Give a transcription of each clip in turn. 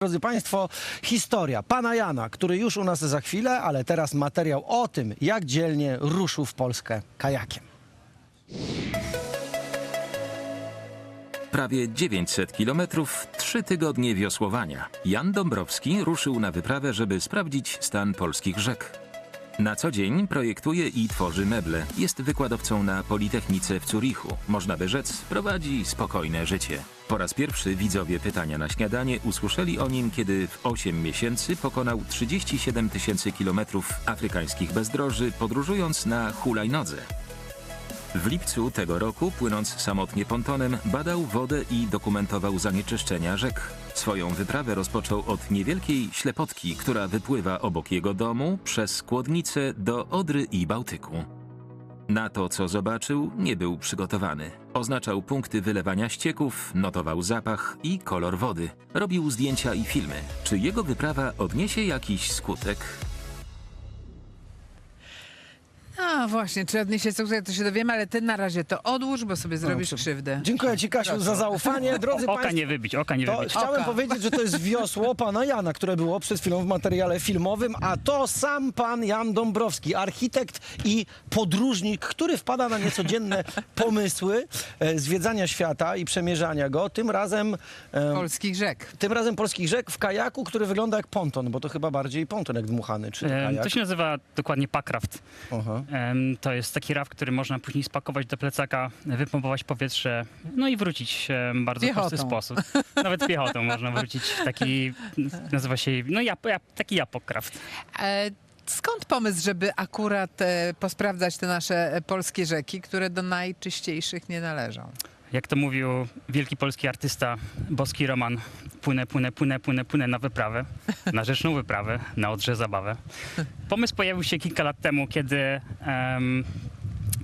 Drodzy Państwo, historia pana Jana, który już u nas za chwilę, ale teraz materiał o tym, jak dzielnie ruszył w Polskę kajakiem. Prawie 900 kilometrów, trzy tygodnie wiosłowania. Jan Dąbrowski ruszył na wyprawę, żeby sprawdzić stan polskich rzek. Na co dzień projektuje i tworzy meble. Jest wykładowcą na Politechnice w Zurichu. Można by rzec, prowadzi spokojne życie. Po raz pierwszy widzowie pytania na śniadanie usłyszeli o nim, kiedy w 8 miesięcy pokonał 37 tysięcy kilometrów afrykańskich bezdroży, podróżując na hulajnodze. W lipcu tego roku, płynąc samotnie pontonem, badał wodę i dokumentował zanieczyszczenia rzek. Swoją wyprawę rozpoczął od niewielkiej ślepotki, która wypływa obok jego domu przez Kłodnicę do Odry i Bałtyku. Na to, co zobaczył, nie był przygotowany. Oznaczał punkty wylewania ścieków, notował zapach i kolor wody. Robił zdjęcia i filmy. Czy jego wyprawa odniesie jakiś skutek? A właśnie, czy odniesie sukces, to się dowiemy, ale ty na razie to odłóż, bo sobie zrobisz krzywdę. Dziękuję Ci, Kasiu, za zaufanie. Drodzy Oka Państwo, nie wybić, oka nie to wybić. chciałem Oka. powiedzieć, że to jest wiosło pana Jana, które było przed chwilą w materiale filmowym, a to sam pan Jan Dąbrowski, architekt i podróżnik, który wpada na niecodzienne pomysły e, zwiedzania świata i przemierzania go. Tym razem... e, Polskich rzek. Tym razem polskich rzek w kajaku, który wygląda jak ponton, bo to chyba bardziej ponton jak dmuchany, czy Em, kajak. To się nazywa dokładnie packraft. Aha. To jest taki raft, który można później spakować do plecaka, wypompować powietrze, no i wrócić w bardzo Piechotą. prosty sposób. Nawet piechotą można wrócić. Taki, nazywa się, no taki japokraft. E, skąd pomysł, żeby akurat e, posprawdzać te nasze e, polskie rzeki, które do najczyściejszych nie należą? Jak to mówił wielki polski artysta, boski Roman, płynę, płynę, płynę, płynę, płynę na wyprawę, na rzeczną wyprawę, na Odrze zabawę. Pomysł pojawił się kilka lat temu, kiedy, em,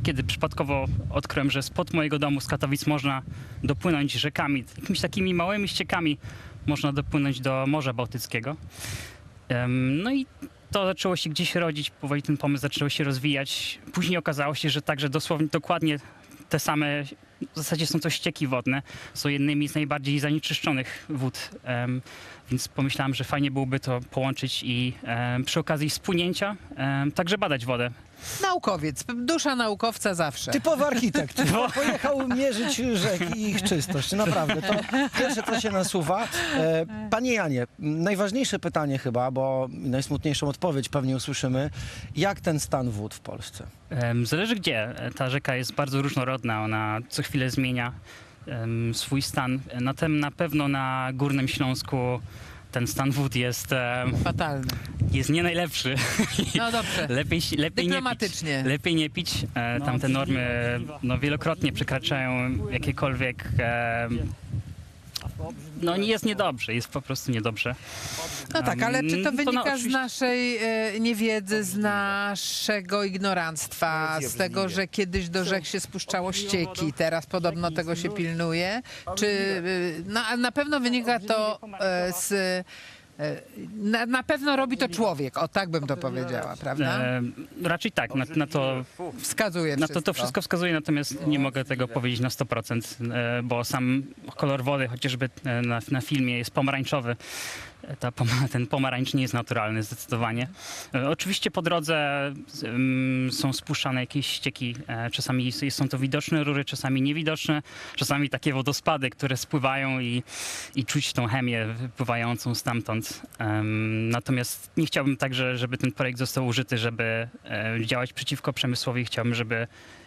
kiedy przypadkowo odkryłem, że spod mojego domu z Katowic można dopłynąć rzekami, jakimiś takimi małymi ściekami można dopłynąć do Morza Bałtyckiego. Em, no i to zaczęło się gdzieś rodzić, powoli ten pomysł zaczął się rozwijać. Później okazało się, że także dosłownie dokładnie te same, w zasadzie są to ścieki wodne, są jednymi z najbardziej zanieczyszczonych wód. więc pomyślałem, że fajnie byłoby to połączyć i przy okazji spłynięcia także badać wodę. Naukowiec, dusza naukowca zawsze. Typowy architekt. Pojechał mierzyć rzeki i ich czystość. Naprawdę, to pierwsze, co się nasuwa. E, Panie Janie, najważniejsze pytanie chyba, bo najsmutniejszą odpowiedź pewnie usłyszymy. Jak ten stan wód w Polsce? Em, Zależy gdzie. Ta rzeka jest bardzo różnorodna, ona co chwilę zmienia em, swój stan. Na tym na pewno na Górnym Śląsku ten stan wód jest, em, Fatalny. jest nie najlepszy. No dobrze. Lepiej, lepiej nie pić. Lepiej nie pić. E, tam te normy no, wielokrotnie przekraczają jakiekolwiek. E, no nie jest niedobrze, jest po prostu niedobrze. No tak, ale czy to Mm, wynika z naszej e, niewiedzy, z naszego ignoranstwa, z tego, że kiedyś do rzek się spuszczało ścieki, teraz podobno tego się pilnuje? Czy e, na, na pewno wynika to e, z... e, Na, na pewno robi to człowiek, o tak bym to powiedziała, prawda? E, raczej tak, na, na to Wskazuje Na to, to wszystko wskazuje, natomiast nie mogę tego powiedzieć na 100%, e, bo sam kolor wody, chociażby e, na, na filmie jest pomarańczowy. Ta, ten pomarańcz nie jest naturalny zdecydowanie. E, Oczywiście po drodze są spuszczane jakieś ścieki. e, Czasami są to widoczne rury, czasami niewidoczne. Czasami takie wodospady, które spływają i, i czuć tą chemię wypływającą stamtąd. Natomiast nie chciałbym także, żeby ten projekt został użyty, żeby e, działać przeciwko przemysłowi. Chciałbym, żeby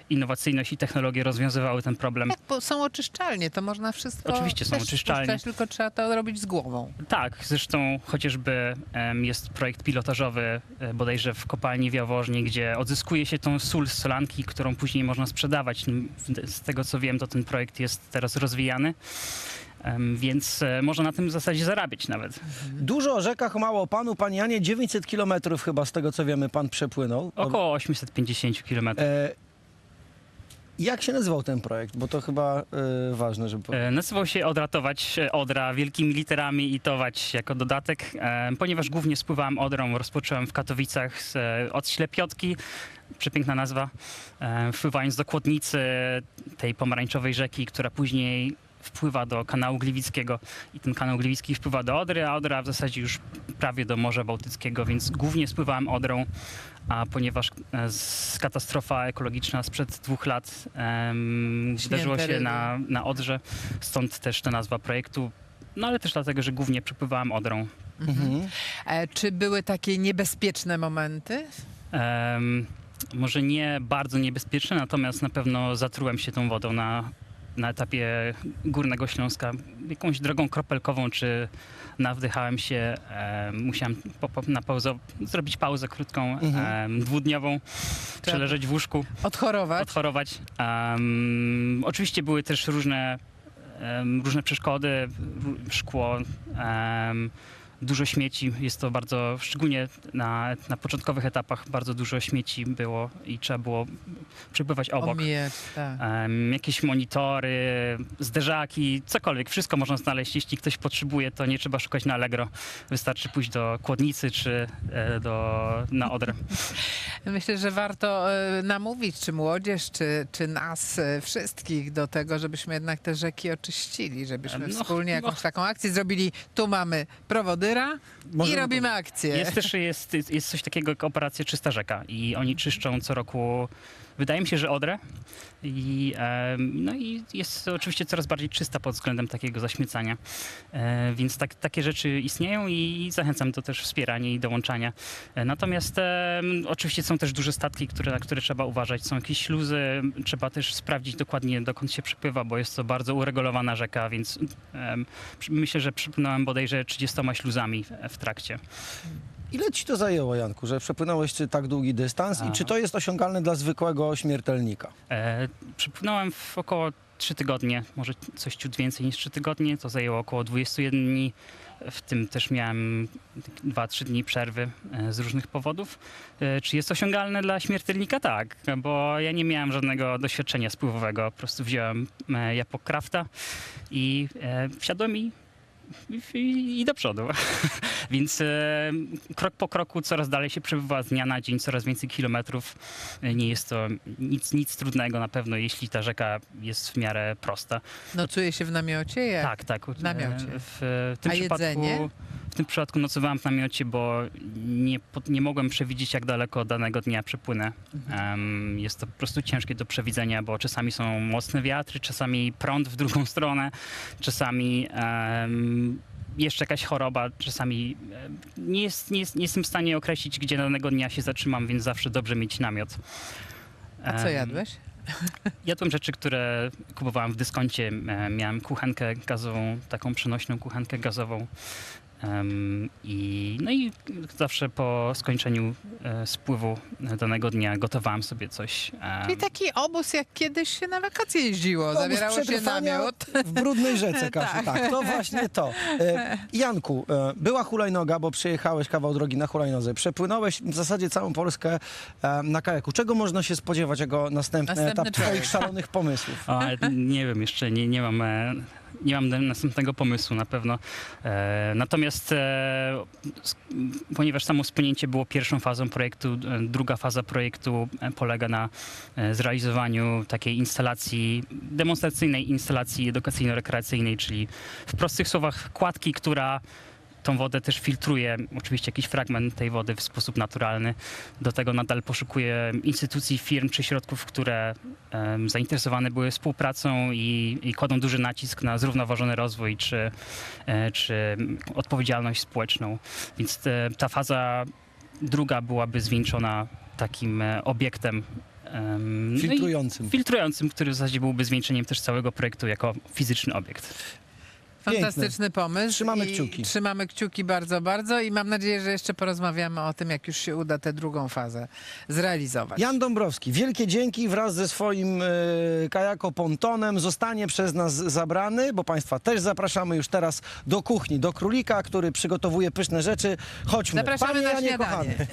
innowacyjność i technologie rozwiązywały ten problem. Tak, bo są oczyszczalnie, to można wszystko Oczywiście są też oczyszczalnie. tylko trzeba to robić z głową. Tak, zresztą chociażby jest projekt pilotażowy e, bodajże w kopalni w Jaworznie, gdzie odzyskuje się tą sól z solanki, którą później można sprzedawać. Z tego co wiem, to ten projekt jest teraz rozwijany. Więc e, można na tym w zasadzie zarabiać nawet. Dużo o rzekach, mało o panu. Panie Janie, 900 kilometrów chyba z tego, co wiemy, pan przepłynął. Około 850 km. E, jak się nazywał ten projekt? Bo to chyba e, ważne, żeby... E, Nazywał się Odratować Odra wielkimi literami i tować jako dodatek. E, Ponieważ głównie spływałem Odrą, rozpocząłem w Katowicach z, e, od Ślepiotki, przepiękna nazwa, e, wpływając do Kłodnicy, tej pomarańczowej rzeki, która później wpływa do kanału Gliwickiego i ten kanał Gliwicki wpływa do Odry, a Odra w zasadzie już prawie do Morza Bałtyckiego, więc głównie spływałem Odrą, a ponieważ e, z, katastrofa ekologiczna sprzed dwóch lat em, zdarzyło się na, na Odrze, stąd też ta nazwa projektu, no ale też dlatego, że głównie przepływałem Odrą. Mhm. E, czy były takie niebezpieczne momenty? Em, może nie bardzo niebezpieczne, natomiast na pewno zatrułem się tą wodą na, na etapie Górnego Śląska. Jakąś drogą kropelkową, czy nawdychałem się, em, musiałem po, po, na pauzę, zrobić pauzę krótką, em, dwudniową, przeleżeć w łóżku, Odchorować? odchorować. Oczywiście były też różne, różne przeszkody, szkło, dużo śmieci. Jest to bardzo, szczególnie na, na początkowych etapach, bardzo dużo śmieci było i trzeba było przepływać obok. Omijać, tak. Em, jakieś monitory, zderzaki, cokolwiek. Wszystko można znaleźć. Jeśli ktoś potrzebuje, to nie trzeba szukać na Allegro. Wystarczy pójść do Kłodnicy czy e, do, na Odrę. Myślę, że warto e, namówić, czy młodzież, czy, czy nas e, wszystkich do tego, żebyśmy jednak te rzeki oczyścili, żebyśmy No, wspólnie no. jakąś taką akcję zrobili. Tu mamy prowodyra i Możemy robimy akcję. Jest też jest, jest coś takiego jak operacja Czysta Rzeka i oni czyszczą co roku, wydaje mi się, że Odrę i, no i jest oczywiście coraz bardziej czysta pod względem takiego zaśmiecania, e, więc tak, takie rzeczy istnieją i zachęcam do też wspierania i dołączania. E, Natomiast oczywiście są też duże statki, które, na które trzeba uważać, są jakieś śluzy, trzeba też sprawdzić dokładnie dokąd się przypływa, bo jest to bardzo uregulowana rzeka, więc myślę, że przypłynąłem bodajże 30 śluzami w- w trakcie. Ile ci to zajęło, Janku, że przepłynąłeś tak długi dystans i czy to jest osiągalne dla zwykłego śmiertelnika? E, przypłynąłem w około 3 tygodnie, może coś ciut więcej niż 3 tygodnie. To zajęło około 21 dni. W tym też miałem 2-3 dni przerwy e, z różnych powodów. E, czy jest osiągalne dla śmiertelnika? Tak, bo ja nie miałem żadnego doświadczenia spływowego. Po prostu wziąłem e, Japok Crafta i wsiadłem i, i, i do przodu. Więc e, krok po kroku coraz dalej się przebywa z dnia na dzień, coraz więcej kilometrów. E, Nie jest to nic, nic trudnego na pewno, jeśli ta rzeka jest w miarę prosta. Nocuje się w namiocie? Jak? Tak, tak. W namiocie. W, w tym A przypadku, jedzenie? W tym przypadku nocowałem w namiocie, bo nie, nie mogłem przewidzieć, jak daleko danego dnia przepłynę. Em, jest to po prostu ciężkie do przewidzenia, bo czasami są mocne wiatry, czasami prąd w drugą stronę, czasami em, jeszcze jakaś choroba, czasami nie, jest, nie, jest, nie jestem w stanie określić, gdzie danego dnia się zatrzymam, więc zawsze dobrze mieć namiot. A co jadłeś? Jadłem rzeczy, które kupowałem w dyskoncie. Miałem kuchenkę gazową, taką przenośną kuchenkę gazową. I, no i zawsze po skończeniu e, spływu danego dnia gotowałem sobie coś. Czyli taki obóz, jak kiedyś się na wakacje jeździło. Obóz Zabierało się namiot. W brudnej rzece, Kasiu, Tak. tak. To właśnie to. E, Janku, e, była hulajnoga, bo przyjechałeś kawał drogi na hulajnodze. Przepłynąłeś w zasadzie całą Polskę e, na kajaku. Czego można się spodziewać jako następny, Następny etap człowiek. twoich szalonych pomysłów? O, ale nie wiem, jeszcze nie, nie mam. Nie mam następnego pomysłu na pewno. E, natomiast e, ponieważ samo spłynięcie było pierwszą fazą projektu, druga faza projektu e, polega na zrealizowaniu takiej instalacji, demonstracyjnej instalacji edukacyjno-rekreacyjnej, czyli w prostych słowach kładki, która tą wodę też filtruje, oczywiście jakiś fragment tej wody w sposób naturalny. Do tego nadal poszukuję instytucji, firm czy środków, które em, zainteresowane były współpracą i, i kładą duży nacisk na zrównoważony rozwój czy, e, czy odpowiedzialność społeczną. Więc te, ta faza druga byłaby zwieńczona takim e, obiektem. em, no Filtrującym. Filtrującym, który w zasadzie byłby zwieńczeniem też całego projektu jako fizyczny obiekt. Fantastyczny pomysł. Trzymamy I kciuki. Trzymamy kciuki bardzo, bardzo i mam nadzieję, że jeszcze porozmawiamy o tym, jak już się uda tę drugą fazę zrealizować. Jan Dąbrowski, wielkie dzięki wraz ze swoim e, kajako-pontonem zostanie przez nas zabrany, bo Państwa też zapraszamy już teraz do kuchni, do królika, który przygotowuje pyszne rzeczy. Chodźmy. Zapraszamy Panie na Janie, śniadanie. kochany.